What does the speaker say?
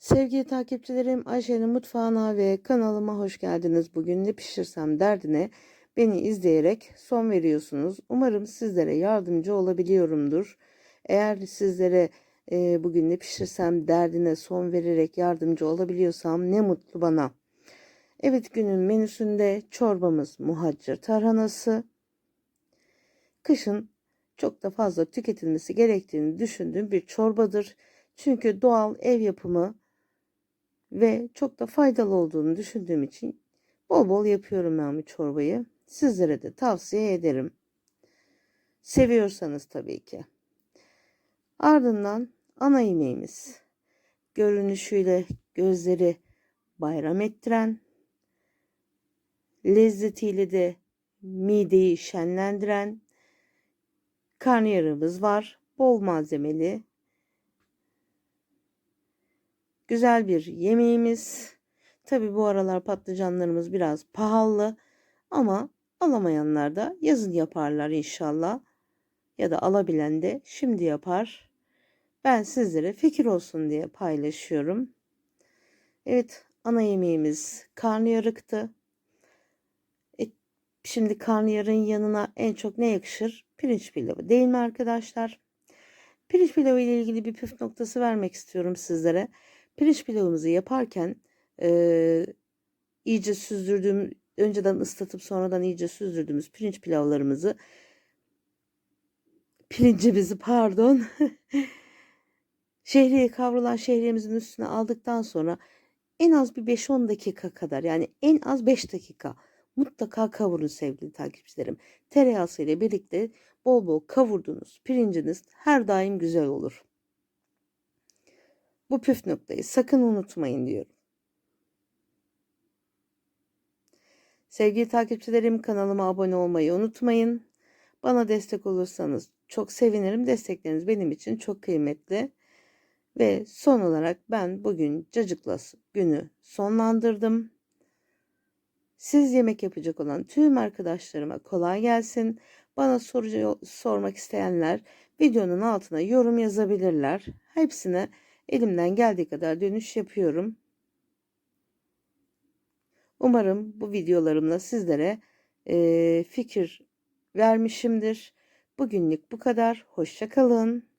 Sevgili takipçilerim Ayşe'nin mutfağına ve kanalıma hoş geldiniz. Bugün ne pişirsem derdine beni izleyerek son veriyorsunuz. Umarım sizlere yardımcı olabiliyorumdur. Eğer sizlere e, bugün ne pişirsem derdine son vererek yardımcı olabiliyorsam ne mutlu bana. Evet günün menüsünde çorbamız muhaccir tarhanası. Kışın çok da fazla tüketilmesi gerektiğini düşündüğüm bir çorbadır. Çünkü doğal ev yapımı ve çok da faydalı olduğunu düşündüğüm için bol bol yapıyorum ben bu çorbayı. Sizlere de tavsiye ederim. Seviyorsanız tabii ki. Ardından ana yemeğimiz. Görünüşüyle gözleri bayram ettiren, lezzetiyle de mideyi şenlendiren karnıyarığımız var. Bol malzemeli, Güzel bir yemeğimiz. Tabi bu aralar patlıcanlarımız biraz pahalı ama alamayanlar da yazın yaparlar inşallah. Ya da alabilen de şimdi yapar. Ben sizlere fikir olsun diye paylaşıyorum. Evet ana yemeğimiz karnıyarıktı. E, şimdi karnıyarın yanına en çok ne yakışır? Pirinç pilavı değil mi arkadaşlar? Pirinç pilavı ile ilgili bir püf noktası vermek istiyorum sizlere. Pirinç pilavımızı yaparken e, iyice süzdürdüğüm, önceden ıslatıp sonradan iyice süzdürdüğümüz pirinç pilavlarımızı pirincimizi pardon şehriye kavrulan şehriyemizin üstüne aldıktan sonra en az bir 5-10 dakika kadar yani en az 5 dakika mutlaka kavurun sevgili takipçilerim. Tereyağı ile birlikte bol bol kavurduğunuz pirinciniz her daim güzel olur. Bu püf noktayı sakın unutmayın diyorum. Sevgili takipçilerim kanalıma abone olmayı unutmayın. Bana destek olursanız çok sevinirim. Destekleriniz benim için çok kıymetli. Ve son olarak ben bugün cacıklas günü sonlandırdım. Siz yemek yapacak olan tüm arkadaşlarıma kolay gelsin. Bana soru sormak isteyenler videonun altına yorum yazabilirler. Hepsine Elimden geldiği kadar dönüş yapıyorum. Umarım bu videolarımla sizlere e, fikir vermişimdir. Bugünlük bu kadar. Hoşçakalın.